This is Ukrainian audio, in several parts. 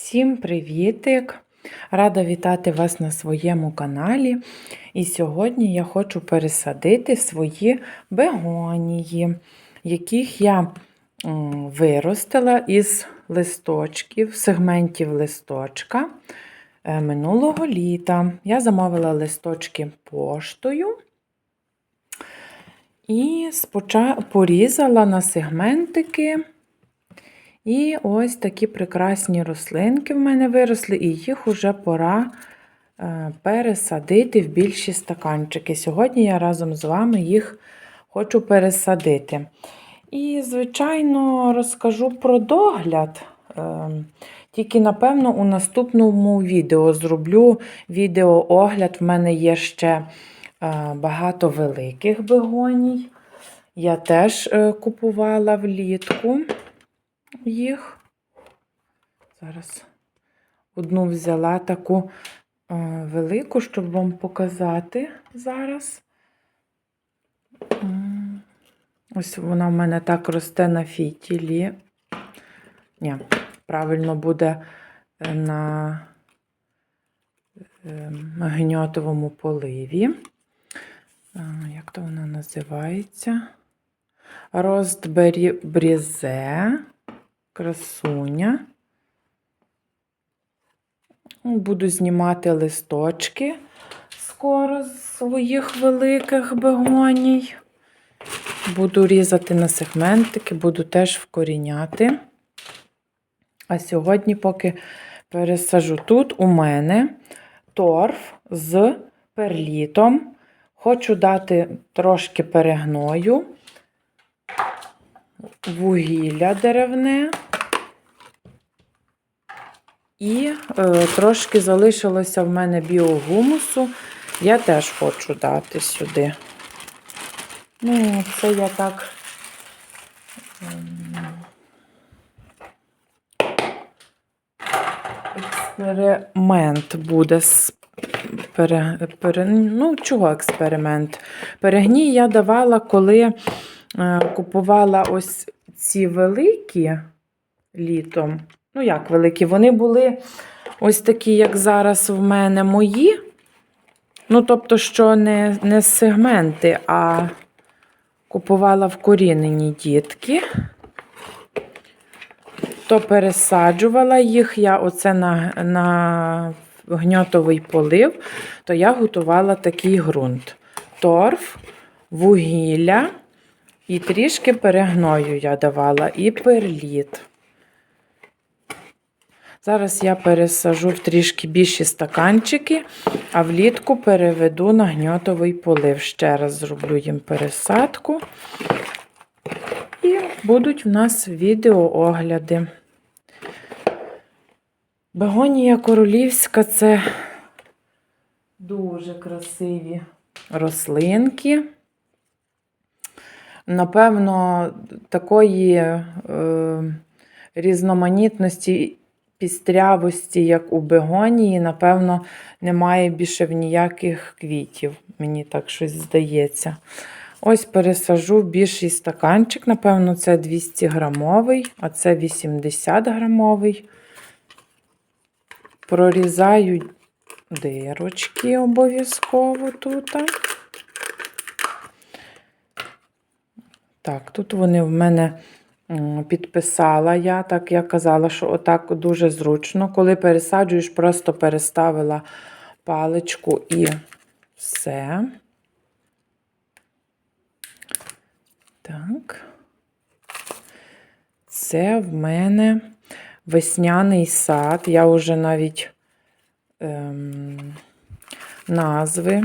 Всім привітик! Рада вітати вас на своєму каналі. І сьогодні я хочу пересадити свої бегонії, яких я виростила із листочків, сегментів листочка е, минулого літа. Я замовила листочки поштою. І порізала на сегментики. І ось такі прекрасні рослинки в мене виросли, і їх уже пора е, пересадити в більші стаканчики. Сьогодні я разом з вами їх хочу пересадити. І, звичайно, розкажу про догляд. Е, Тільки, напевно, у наступному відео зроблю відеоогляд. В мене є ще е, багато великих бегоній. Я теж купувала влітку їх. Зараз одну взяла таку е, велику, щоб вам показати зараз. Ось вона в мене так росте на фітілі. Ні, правильно буде е, на е, гньотовому поливі. Як то вона називається? Ростбері брізе, красуня. Буду знімати листочки скоро з своїх великих бегоній. Буду різати на сегментики, буду теж вкоріняти. А сьогодні, поки пересажу тут, у мене торф з перлітом. Хочу дати трошки перегною, вугілля деревне. І е, трошки залишилося в мене біогумусу. Я теж хочу дати сюди. Ну, це я так. ем, Експеримент буде пере, пере, ну, чого експеримент? Перегній я давала, коли купувала ось ці великі літом. Ну, як великі? Вони були ось такі, як зараз в мене мої. Ну, тобто, що не, не сегменти, а купувала вкорінені дітки. То пересаджувала їх я оце на, на гньотовий полив, то я готувала такий ґрунт. Торф, вугілля і трішки перегною я давала, і перліт. Зараз я пересажу в трішки більші стаканчики, а влітку переведу на гньотовий полив. Ще раз зроблю їм пересадку. І будуть в нас відеоогляди. Бегонія королівська це дуже красиві рослинки. Напевно, такої е, різноманітності пістрявості, як у бегонії, напевно, немає більше в ніяких квітів. Мені так щось здається. Ось пересажу більший стаканчик. Напевно, це 200 грамовий, а це 80 грамовий. Прорізаю дирочки обов'язково тут. Так, тут вони в мене підписала я, так я казала, що отак дуже зручно. Коли пересаджуєш, просто переставила паличку і все. Так. Це в мене весняний сад. Я вже навіть ем, назви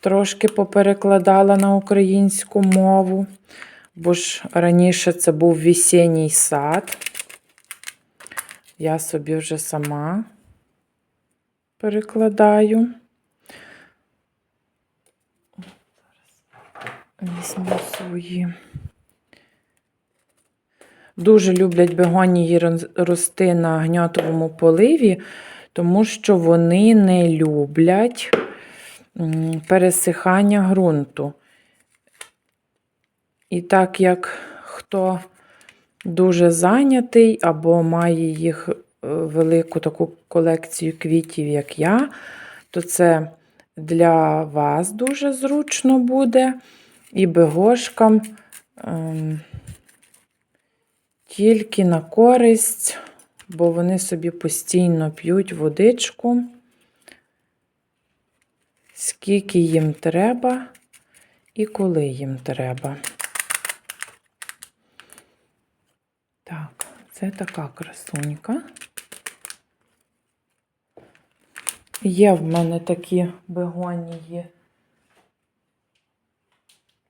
трошки поперекладала на українську мову, бо ж раніше це був весенній сад. Я собі вже сама перекладаю. Візьму свої. Дуже люблять бегонії рости на гньотовому поливі, тому що вони не люблять пересихання ґрунту. І так як хто дуже зайнятий або має їх велику таку колекцію квітів, як я, то це для вас дуже зручно буде. І бегошкам ем, тільки на користь, бо вони собі постійно п'ють водичку, скільки їм треба і коли їм треба. Так, це така красунька. Є в мене такі бегонії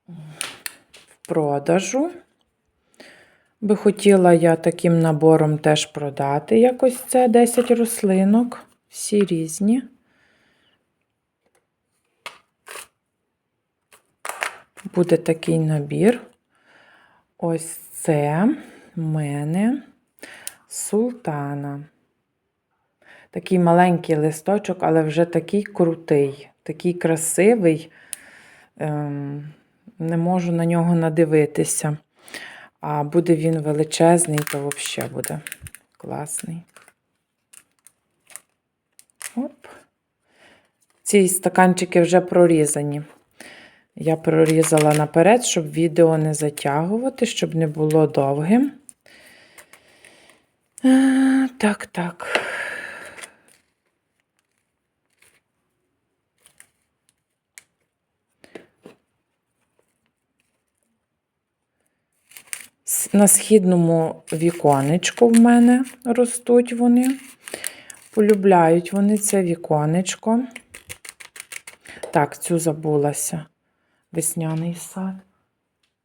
в продажу. Би хотіла я таким набором теж продати якось це 10 рослинок. Всі різні. Буде такий набір. Ось це мене султана. Такий маленький листочок, але вже такий крутий, такий красивий. Ем, не можу на нього надивитися. А буде він величезний, то взагалі буде класний. Оп. Ці стаканчики вже прорізані. Я прорізала наперед, щоб відео не затягувати, щоб не було довгим. А, так, так. На східному віконечку в мене ростуть вони. Полюбляють вони це віконечко. Так, цю забулася. Весняний сад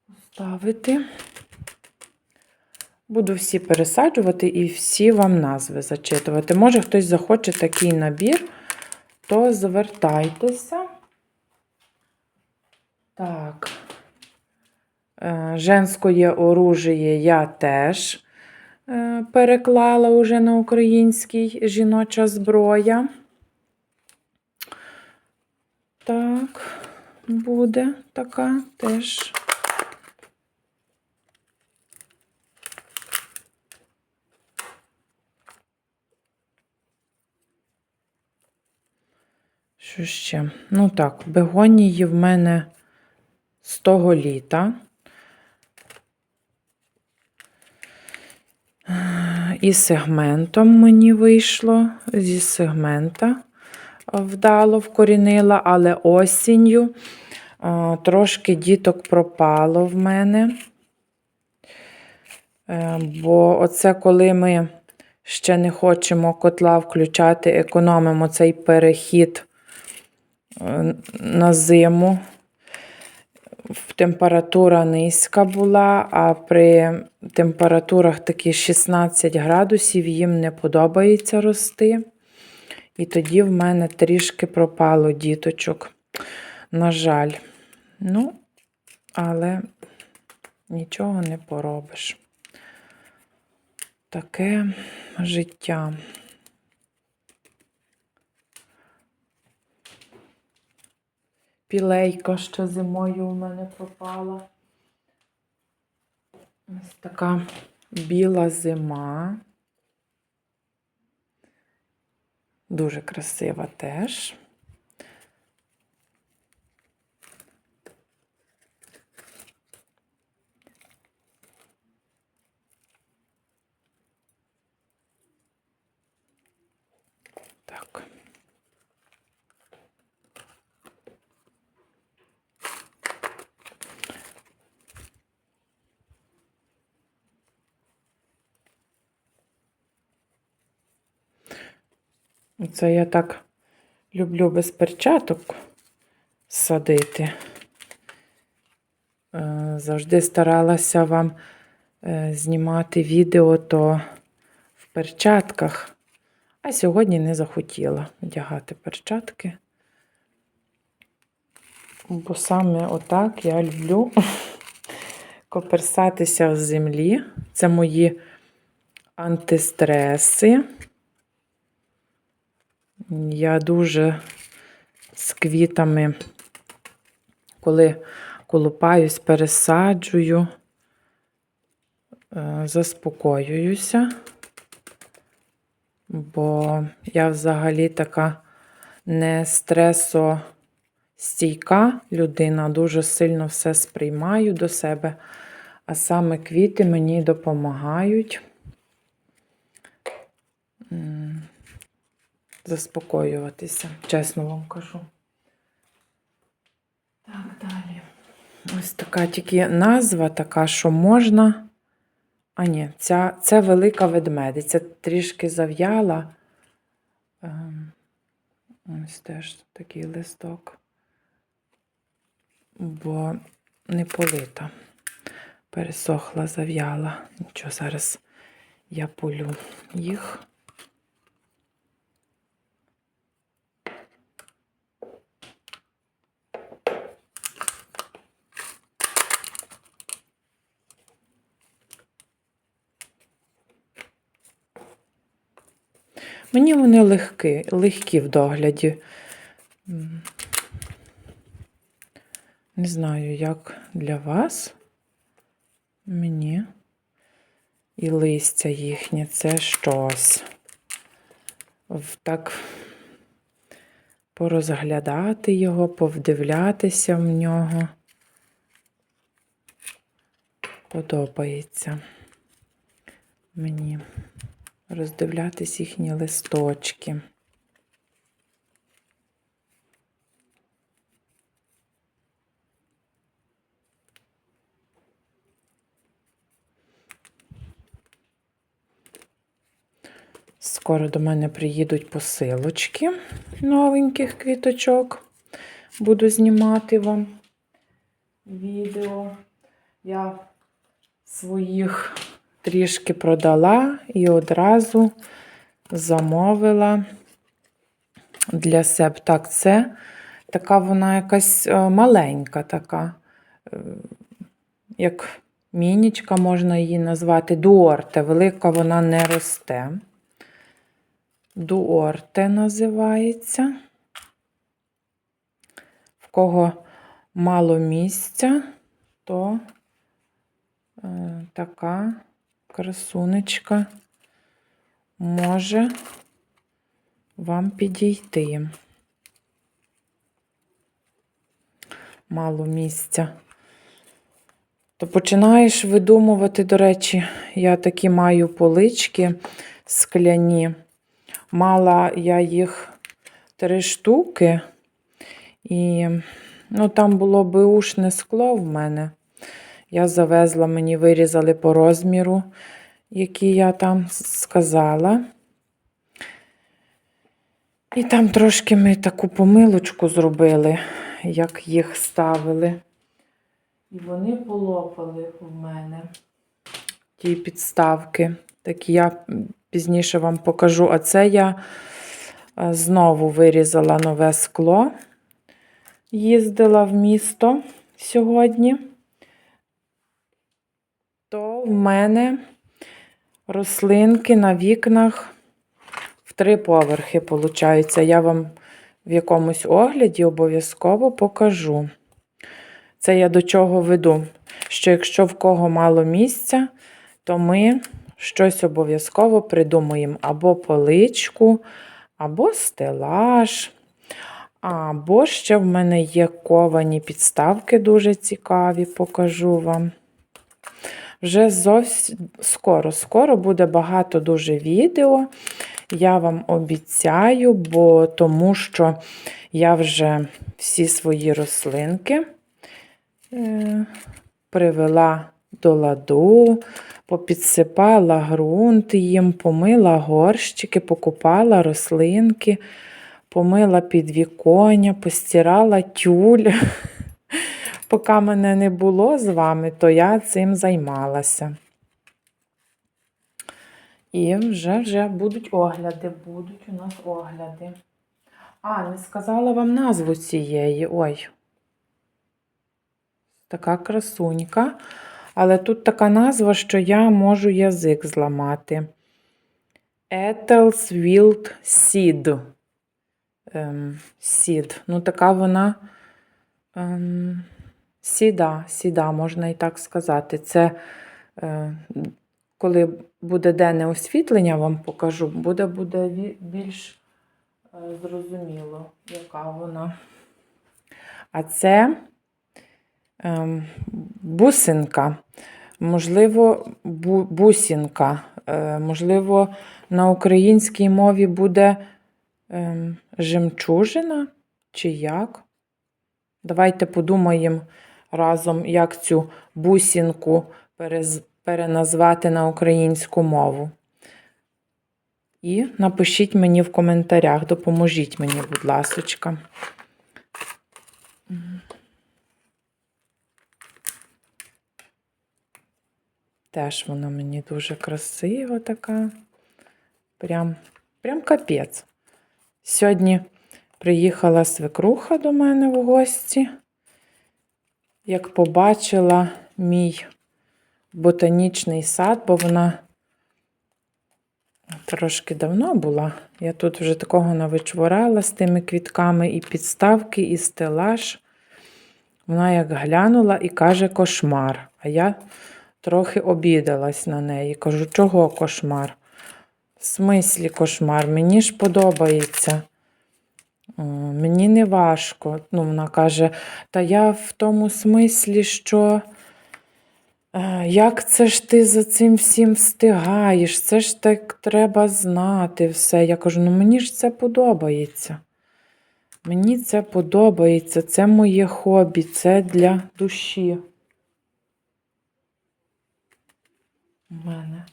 поставити. Буду всі пересаджувати і всі вам назви зачитувати. Може, хтось захоче такий набір, то звертайтеся. Так. Е, Женське оружие я теж е, переклала уже на український жіноча зброя. Так, буде така теж. Що ще? Ну так, бегонії в мене з того літа. І сегментом мені вийшло, зі сегмента вдало вкорінила, але осінню трошки діток пропало в мене. Е, Бо оце коли ми ще не хочемо котла включати, економимо цей перехід на зиму. Температура низька була, а при температурах такі 16 градусів їм не подобається рости. І тоді в мене трішки пропало діточок. На жаль. Ну, але нічого не поробиш. Таке життя. Пілейка ще зимою у мене пропала. Ось така біла зима. Дуже красива теж. Так. Це я так люблю без перчаток садити. Е, Завжди старалася вам е, знімати відео то в перчатках, а сьогодні не захотіла вдягати перчатки. Бо саме отак я люблю коперсатися в землі. Це мої антистреси. Я дуже з квітами, коли колупаюсь, пересаджую, е, заспокоююся. бо я взагалі така не стресостійка людина, дуже сильно все сприймаю до себе, а саме квіти мені допомагають заспокоюватися, чесно вам кажу. Так, далі. Ось така тільки назва така, що можна. А ні, ця, це велика ведмедиця. Трішки зав'яла. Ем, Ось теж такий листок. Бо не полита. Пересохла, зав'яла. Нічого, зараз я полю їх. Мені вони легкі, легкі в догляді. Не знаю, як для вас. Мені. І листя їхнє це щось. Так порозглядати його, повдивлятися в нього. Подобається мені роздивлятись їхні листочки. Скоро до мене приїдуть посилочки новеньких квіточок. Буду знімати вам відео. Я своїх трішки продала і одразу замовила для себе. Так, це така вона якась е, маленька така, е, як мінічка можна її назвати. Дуорте. Велика вона не росте. Дуорте називається. В кого мало місця, то е, така красунечка може вам підійти. Мало місця. То починаєш видумувати, до речі, я такі маю полички скляні. Мала я їх три штуки, і ну, там було беушне скло в мене. Я завезла, мені вирізали по розміру, який я там сказала. І там трошки ми таку помилочку зробили, як їх ставили. І вони полопали в мене ті підставки. Такі я пізніше вам покажу. А це я е, знову вирізала нове скло. Їздила в місто сьогодні в мене рослинки на вікнах в три поверхи, виходить. Я вам в якомусь огляді обов'язково покажу. Це я до чого веду. Що якщо в кого мало місця, то ми щось обов'язково придумаємо або поличку, або стелаж. Або ще в мене є ковані підставки дуже цікаві, покажу вам. Вже зовсім скоро, скоро буде багато дуже відео. Я вам обіцяю, бо тому що я вже всі свої рослинки е, привела до ладу, попідсипала ґрунт їм, помила горщики, покупала рослинки, помила підвіконня, постирала тюль. Поки мене не було з вами, то я цим займалася. І вже вже будуть огляди, будуть у нас огляди. А, не сказала вам назву цієї. Ой. Така красунька. Але тут така назва, що я можу язик зламати. Ethels Wild Seed. Ем. Ну, така вона. Ем, Сіда, сіда, можна і так сказати. Це е, коли буде денне освітлення, вам покажу, буде, буде більш е, зрозуміло, яка вона. А це ем, бусинка. Можливо, бу, бусінка. Е, можливо, на українській мові буде ем, жемчужина чи як. Давайте подумаємо разом, як цю бусінку переназвати на українську мову. І напишіть мені в коментарях, допоможіть мені, будь ласочка. Теж вона мені дуже красива така. Прям, прям капець. Сьогодні приїхала свекруха до мене в гості. Як побачила мій ботанічний сад, бо вона трошки давно була. Я тут вже такого навичворала з тими квітками і підставки, і стелаж. Вона як глянула і каже кошмар. А я трохи обідалась на неї. Кажу, чого кошмар? В смислі кошмар? Мені ж подобається. О, Мені не важко. Ну, вона каже, та я в тому смислі, що е, як це ж ти за цим всім встигаєш? Це ж так треба знати все. Я кажу, ну мені ж це подобається. Мені це подобається, це моє хобі, це для душі. У мене.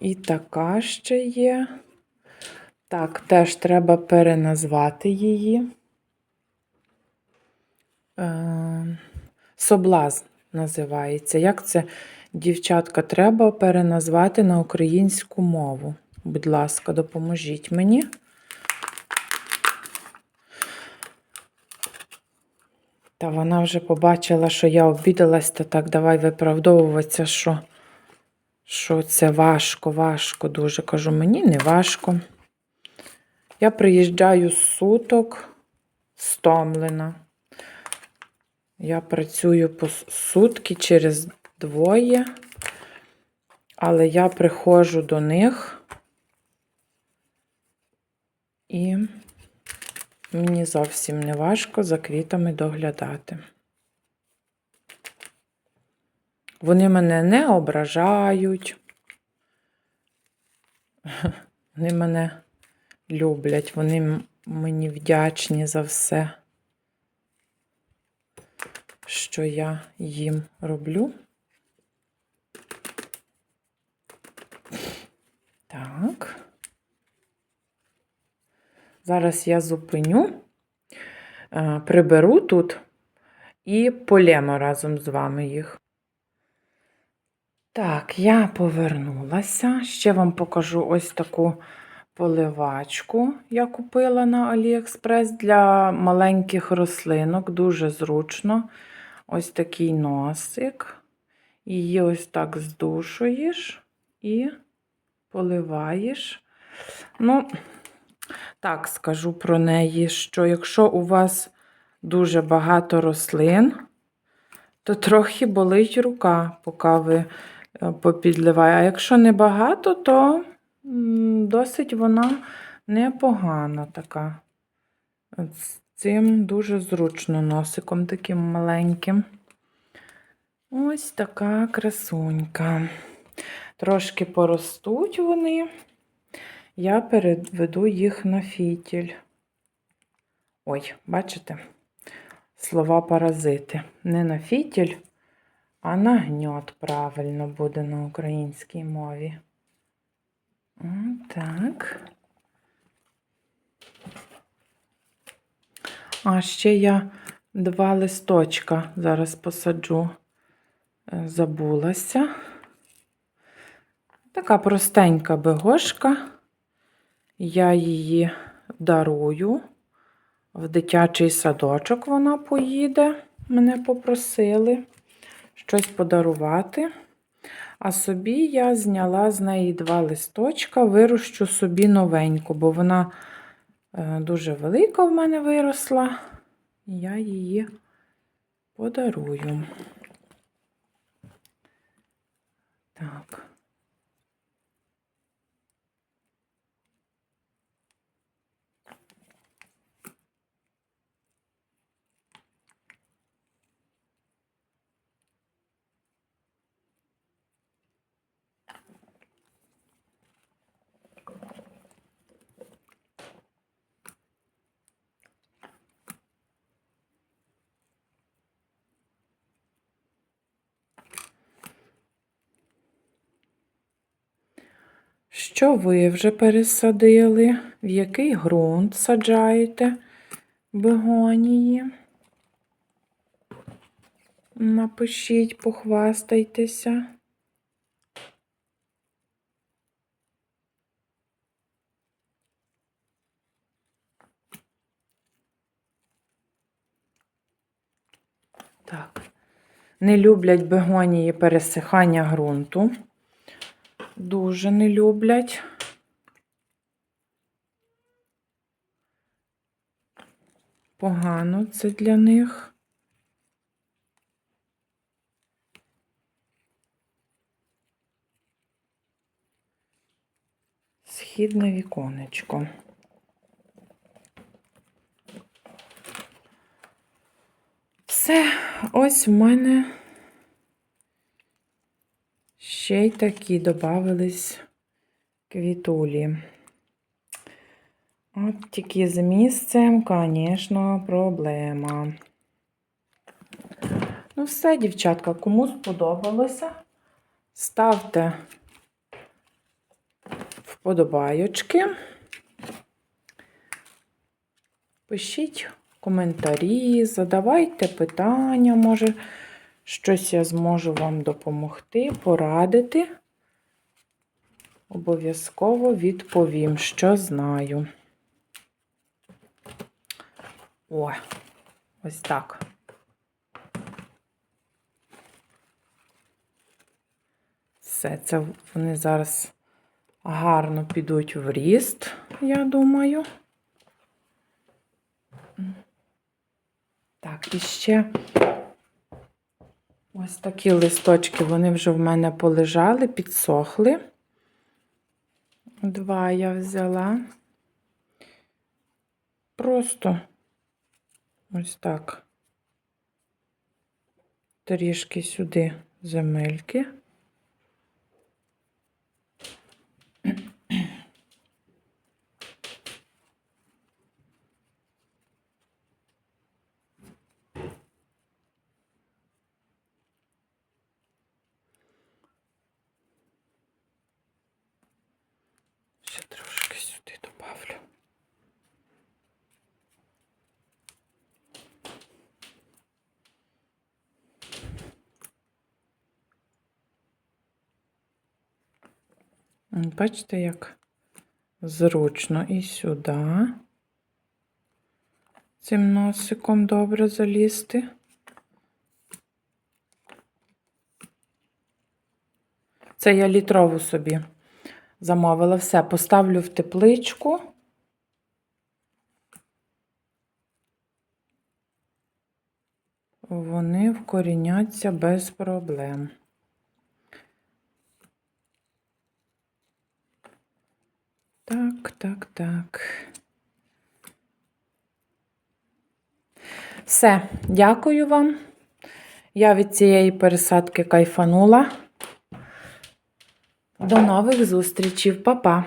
І така ще є. Так, теж треба переназвати її. Е, Соблазн називається. Як це, дівчатка, треба переназвати на українську мову? Будь ласка, допоможіть мені. Та вона вже побачила, що я обідалась, та так давай виправдовуватися, що, що це важко, важко дуже. Кажу, мені не важко. Я приїжджаю з суток стомлена. Я працюю по сутки через двоє, але я приходжу до них і мені зовсім не важко за квітами доглядати. Вони мене не ображають. Вони мене люблять, вони мені вдячні за все, що я їм роблю. Так. Зараз я зупиню, е, приберу тут і полємо разом з вами їх. Так, я повернулася. Ще вам покажу ось таку поливачку. Я купила на Аліекспрес для маленьких рослинок. Дуже зручно. Ось такий носик. Її ось так здушуєш і поливаєш. Ну, так скажу про неї, що якщо у вас дуже багато рослин, то трохи болить рука, поки ви е. А якщо не багато, то досить вона непогана така. З цим дуже зручно носиком таким маленьким. Ось така красунька. Трошки поростуть вони. Я переведу їх на фітіль. Ой, бачите? Слова паразити. Не на фітіль, а на гньот правильно буде на українській мові. Так. А ще я два листочка зараз посаджу. Е, Забулася. Така простенька бегошка. Я її дарую. В дитячий садочок вона поїде. Мене попросили щось подарувати. А собі я зняла з неї два листочка, вирощу собі новеньку, бо вона е, дуже велика в мене виросла. І я її подарую. Так. Що ви вже пересадили? В який ґрунт саджаєте бегонії? Напишіть, похвастайтеся. Так. Не люблять бегонії пересихання ґрунту. Дуже не люблять. Погано це для них. Східне віконечко. Все, ось в мене ще й такі додавались квітулі. От тільки з місцем, звісно, проблема. Ну, все, дівчатка, кому сподобалося, ставте вподобайочки. Пишіть коментарі, задавайте питання, може, щось я зможу вам допомогти, порадити. Обов'язково відповім, що знаю. О, ось так. Все, це вони зараз гарно підуть в ріст, я думаю. Так, і ще ось такі листочки, вони вже в мене полежали, підсохли. Два я взяла. Просто ось так. Трішки сюди земельки. Ще трошки сюди добавлю. М, Бачите, як зручно і сюди. Цим носиком добре залізти. Це я літрову собі замовила. Все, поставлю в тепличку. Вони вкоріняться без проблем. Так, так, так. Все, дякую вам. Я від цієї пересадки кайфанула. До нових зустрічей, Па-па!